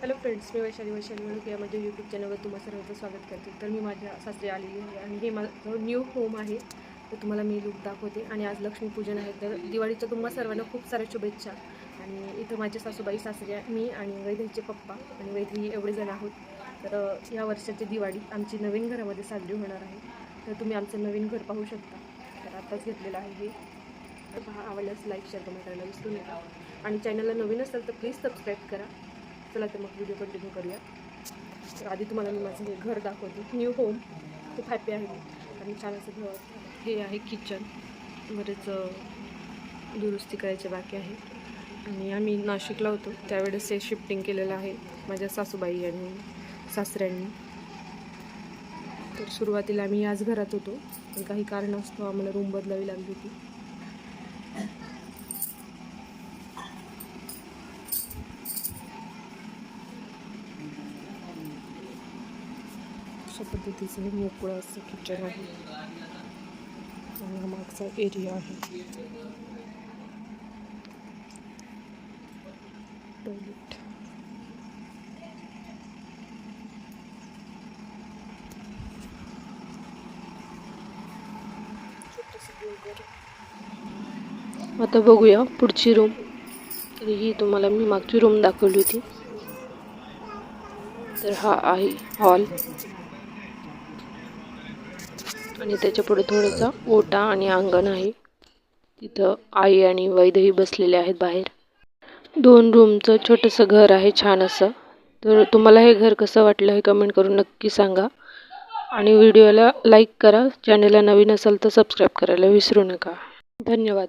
Hello friends मी वैशाली वैशाली म्हणून या माझ्या यूट्यूब चॅनलवर तुम्हा सर्वांचं स्वागत करते. तर मी माझ्या सासरी आलेली आहे आणि हे माझं न्यू होम आहे. तर तुम्हाला मी लुक दाखवते. आणि आज लक्ष्मीपूजन आहे. तर दिवाळीच्या तुम्हा सर्वांना खूप साऱ्या शुभेच्छा. आणि इथं माझे सासूबाई सासरी मी आणि वैद्यचे पप्पा आणि वैद्य एवढे जण आहोत. तर या वर्षाची दिवाळी आमची नवीन घरामध्ये साजरी होणार आहे. तर तुम्ही आमचं नवीन घर पाहू शकता. तर आत्ताच घेतलेलं आहे हे. पहा आवडल्यास लाईक शेअर कमेंट करायला विसरू नका. आणि चॅनलला नवीन असेल तर प्लीज सबस्क्राईब करा. चला तर मग व्हिडिओ कंटिन्यू करूया. तर आधी तुम्हाला मी माझं हे घर दाखवते. न्यू होम खूप हॅपी आहे. मी आणि छान असं घर हे आहे किचन बरेच दुरुस्ती करायचे बाकी आहे. आणि आम्ही नाशिकला होतो. त्यावेळेस हे शिफ्टिंग केलेलं आहे माझ्या सासूबाई आणि सासऱ्यांनी. तर सुरुवातीला आम्ही याच घरात होतो. पण काही कारणास्तव आम्हाला रूम बदलावी लागली होती. अशा पद्धतीचं हे मोकळं असं किचन आहे. आणि हा मागचा एरिया आहे. टॉयलेट आता बघूया पुढची रूम तर ही तुम्हाला मी मागची रूम दाखवली होती. तर हा आहे हॉल आणि त्याच्या पुढे थोडासा ओटा आणि अंगण आहे. तिथं आई आणि वैदही बसलेले आहेत बाहेर. दोन रूमचं छोटंसं घर आहे छान असं. तर तुम्हाला हे घर कसं वाटलं हे कमेंट करून नक्की सांगा. आणि व्हिडिओला लाईक करा. चॅनलला नवीन असाल तर सबस्क्राईब करायला विसरू नका. धन्यवाद.